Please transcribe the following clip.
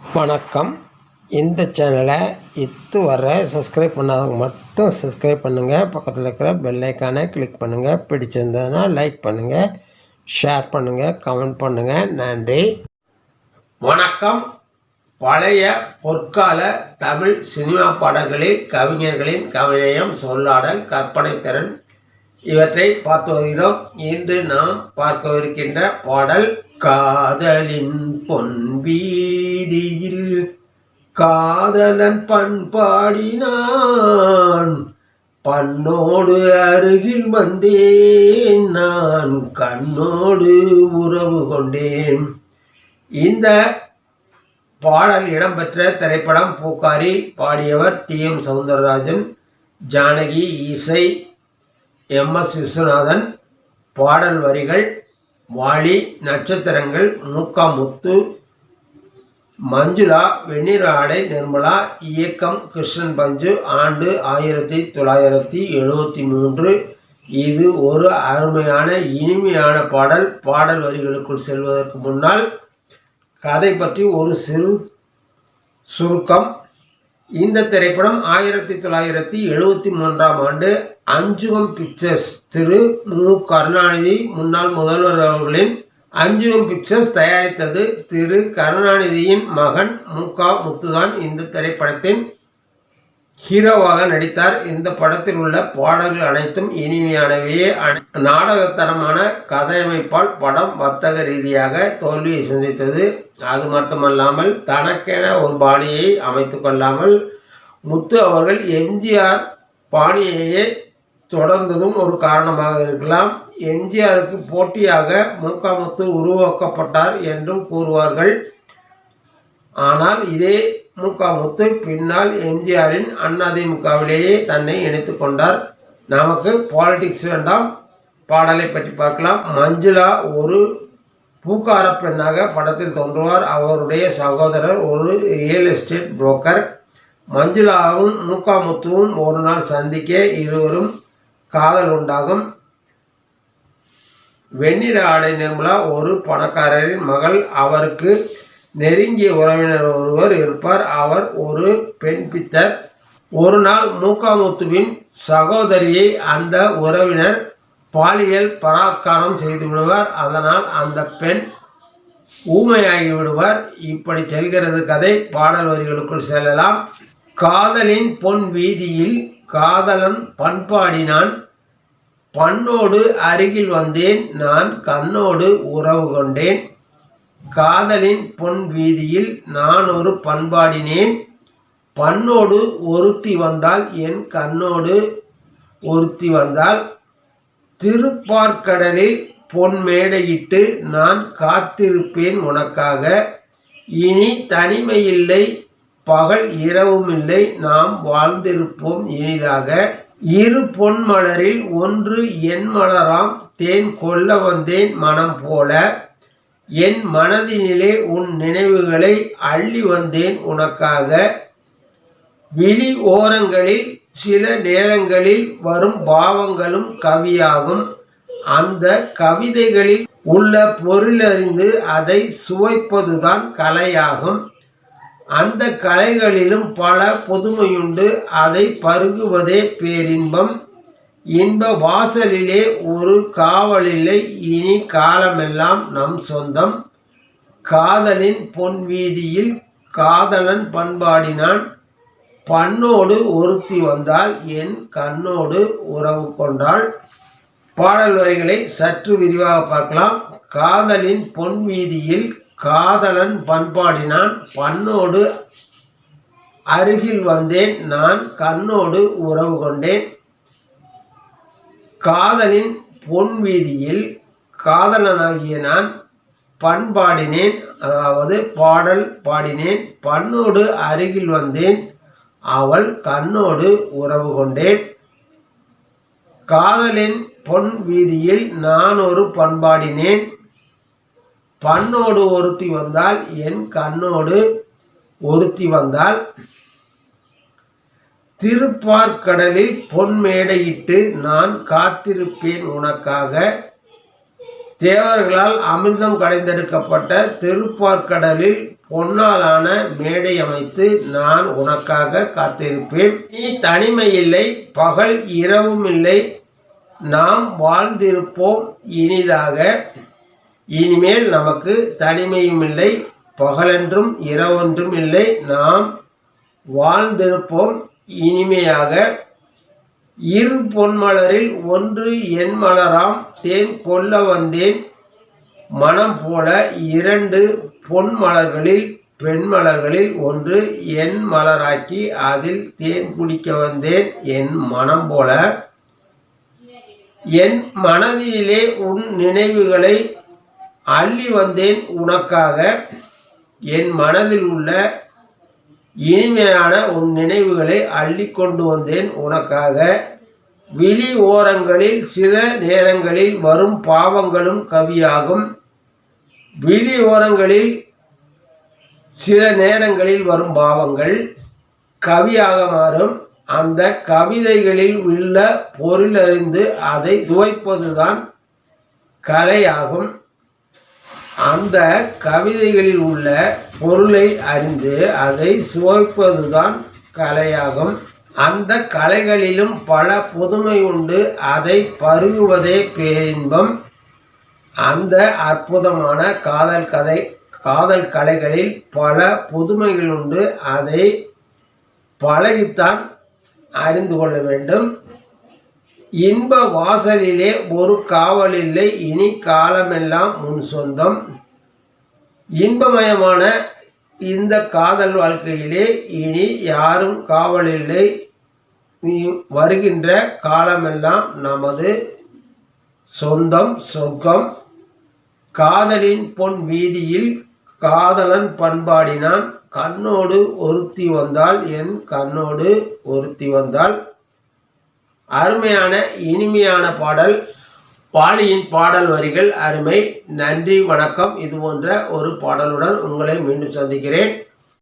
வணக்கம். இந்த சேனலை இதுவரை சப்ஸ்கிரைப் பண்ணாதவங்க மட்டும் சப்ஸ்கிரைப் பண்ணுங்கள் பக்கத்தில் இருக்கிற பெல்லைக்கானை கிளிக் பண்ணுங்கள் பிடிச்சிருந்ததுன்னா லைக் பண்ணுங்கள் ஷேர் பண்ணுங்கள் கமெண்ட் பண்ணுங்கள் நன்றி. வணக்கம். பழைய பொற்கால தமிழ் சினிமா பாடல்களில் கவிஞர்களின் கவிநயம் சொல்லாடல் கற்பனை திறன் இவற்றை பார்த்து வருகிறோம். இன்று நாம் பார்க்கவிருக்கின்ற பாடல் காதலின் பொன் வீதியில் காதலன் பண்பாடினான் பண்ணோடு அருகில் வந்தேன். நான் கண்ணோடு உறவு கொண்டேன். இந்த பாடல் இடம்பெற்ற திரைப்படம் பூக்காரி பாடியவர் டி. எம். சவுந்தரராஜன் ஜானகி இசை எம். எஸ். விஸ்வநாதன் பாடல் வரிகள் வாலி நட்சத்திரங்கள் மூக்கா முத்து மஞ்சுளா வெந்நீர் ஆடை நிர்மலா இயக்கம் கிருஷ்ணன் பஞ்சு ஆண்டு ஆயிரத்தி தொள்ளாயிரத்தி எழுபத்தி மூன்று. இது ஒரு அருமையான இனிமையான பாடல். பாடல் வரிகளுக்குள் செல்வதற்கு முன்னால் கதை பற்றி ஒரு சிறு சுருக்கம். இந்த திரைப்படம் ஆயிரத்தி தொள்ளாயிரத்தி எழுபத்தி மூன்றாம் ஆண்டு அஞ்சுகம் பிக்சர்ஸ் திரு மு. கருணாநிதி முன்னாள் முதல்வர் அவர்களின் அஞ்சுகம் பிக்சர்ஸ் தயாரித்தது திரு கருணாநிதியின் மகன் மு. க. முத்துதான். இந்த திரைப்படத்தின் ஹீரோவாக நடித்தார். இந்த படத்தில் உள்ள பாடல்கள் அனைத்தும் இனிமையானவையே. நாடகத்தனமான கதையமைப்பால் படம் வர்த்தக ரீதியாக தோல்வியை சந்தித்தது. அது மட்டுமல்லாமல் தனக்கென ஒரு பாணியை அமைத்து கொள்ளாமல் முத்து அவர்கள் எம்ஜிஆர் பாணியையே தொடர்ந்ததும் ஒரு காரணமாக இருக்கலாம். எம்ஜிஆருக்கு போட்டியாக முகாமுத்து உருவாக்கப்பட்டார் என்றும் கூறுவார்கள். ஆனால் இதே முத்து பின்னால் எம்ஜிஆரின் அதிமுகவிலேயே தன்னை இணைத்து கொண்டார். நமக்கு பாலிடிக்ஸ் வேண்டாம். பாடலை பற்றி பார்க்கலாம். மஞ்சுளா ஒரு பூக்கார பெண்ணாக படத்தில் தோன்றுவார். அவருடைய சகோதரர் ஒரு ரியல் எஸ்டேட் புரோக்கர். மஞ்சுளாவும் முக்காமுத்துவும் ஒரு நாள் சந்திக்க இருவரும் காதல் உண்டாகும் வெண்ணிற ஆடை நிர்மலா ஒரு பணக்காரரின் மகள். அவருக்கு நெருங்கிய உறவினர் ஒருவர் இருப்பார். அவர் ஒரு பெண் பித்தர். ஒரு நாள் மூக்காமுத்துவின் சகோதரியை அந்த உறவினர் பாலியல் பலாத்காரம் செய்து விடுவார். அதனால் அந்த பெண் ஊமையாகி விடுவார். இப்படி செல்கிறது கதை. பாடல் வரிகளுக்குள் செல்லலாம். காதலின் பொன் வீதியில் காதலன் பண்பாடினான். பண்ணோடு அருகில் வந்தேன். நான் கண்ணோடு உறவு கொண்டேன். காதலின் பொன் வீதியில் நான் ஒரு பண்பாடினேன். பண்ணோடு ஒருத்தி வந்தால் என் கண்ணோடு ஒருத்தி வந்தால். திருப்பார்க்கடலில் பொன் மேடையிட்டு நான் காத்திருப்பேன் உனக்காக. இனி தனிமையில்லை. பகல் இரவும் இல்லை நாம் வாழ்ந்திருப்போம் இனிதாக. இரு பொன் மலரில் ஒன்று என் மலராம் தேன் கொல்ல வந்தேன் மனம் போல. என் மனதினிலே உன் நினைவுகளை அள்ளி வந்தேன் உனக்காக. விழி ஓரங்களில் சில நேரங்களில் வரும் பாவங்களும் கவியாகும். அந்த கவிதைகளில் உள்ள பொருளறிந்து அதை சுவைப்பதுதான் கலையாகும். அந்த கலைகளிலும் பல புதுமையுண்டு. அதை பருகுவதே பேரின்பம். இன்ப வாசலிலே ஒரு காவலில்லை. இனி காலமெல்லாம் நம் சொந்தம். காதலின் பொன் வீதியில் காதலன் பண்பாடினான். பண்ணோடு ஒருத்தி வந்தால் என் கண்ணோடு உறவு கொண்டாள். பாடல் வரிகளை சற்று விரிவாக பார்க்கலாம். காதலின் பொன் வீதியில் காதலன் பண்பாடினான் பண்ணோடு அருகில் வந்தேன் நான் கண்ணோடு உறவு கொண்டேன். காதலின் பொன் வீதியில் காதலனாகிய நான் பண்பாடினேன் அதாவது பாடல் பாடினேன் பண்ணோடு அருகில் வந்தேன் அவள் கண்ணோடு உறவு கொண்டேன். காதலின் பொன் வீதியில் நான் ஒரு பண்பாடினேன் பண்ணோடு ஒருத்தி வந்தால் என் கண்ணோடு ஒருத்தி வந்தால் திருப்பார்க்கடலில் பொன் மேடையிட்டு நான் காத்திருப்பேன் உனக்காக. தேவர்களால் அமிர்தம் கடைந்தெடுக்கப்பட்ட திருப்பார்க்கடலில் பொன்னாலான மேடை அமைத்து நான் உனக்காக காத்திருப்பேன். நீ தனிமை இல்லை பகல் இரவும் இல்லை நாம் வாழ்ந்திருப்போம் இனிதாக. இனிமேல் நமக்கு தனிமையும் இல்லை பகலென்றும் இரவொன்றும் இல்லை. நாம் வாழ்ந்திருப்போம் இனிமையாக. இரு பொன்மலரில் ஒன்று என் மலராம் தேன் கொல்ல வந்தேன். மனம் போல இரண்டு பொன் மலர்களில் பெண் மலர்களில் ஒன்று என் மலராக்கி அதில் தேன் குடிக்க வந்தேன். என் மனம் போல என் மனதிலே உன் நினைவுகளை அள்ளி வந்தேன் உனக்காக. என் மனதில் உள்ள இனிமையான உன் நினைவுகளை அள்ளி கொண்டு வந்தேன் உனக்காக. விழி ஓரங்களில் சில நேரங்களில் வரும் பாவங்களும் கவியாகும். விழி ஓரங்களில் சில நேரங்களில் வரும் பாவங்கள் கவியாக மாறும். அந்த கவிதைகளில் உள்ள பொருளறிந்து அதை சுவைப்பதுதான் கலையாகும். அந்த கவிதைகளில் உள்ள பொருளை அறிந்து அதை சுவைப்பதுதான் கலையாகும். அந்த கலைகளிலும் பல புதுமை உண்டு. அதை பருகுவதே பேரின்பம். அந்த அற்புதமான காதல் கதை காதல் கலைகளில் பல புதுமைகள் உண்டு. அதை பழகித்தான் அறிந்து கொள்ள வேண்டும். இன்ப வாசலிலே ஒரு காவல் இல்லை இனி காலமெல்லாம் முன் சொந்தம். இன்பமயமான இந்த காதல் வாழ்க்கையிலே இனி யாரும் காவல் இல்லை வருகின்ற காலமெல்லாம் நமது சொந்தம் சொர்க்கம். காதலின் பொன் வீதியில் காதலன் பண்பாடினான் கண்ணோடு ஒருத்தி வந்தால் என் கண்ணோடு ஒருத்தி வந்தால் அருமையான இனிமையான பாடல். பாலியின் பாடல் வரிகள் அருமை. நன்றி வணக்கம். இது போன்ற ஒரு பாடலுடன் உங்களை மீண்டும் சந்திக்கிறேன்.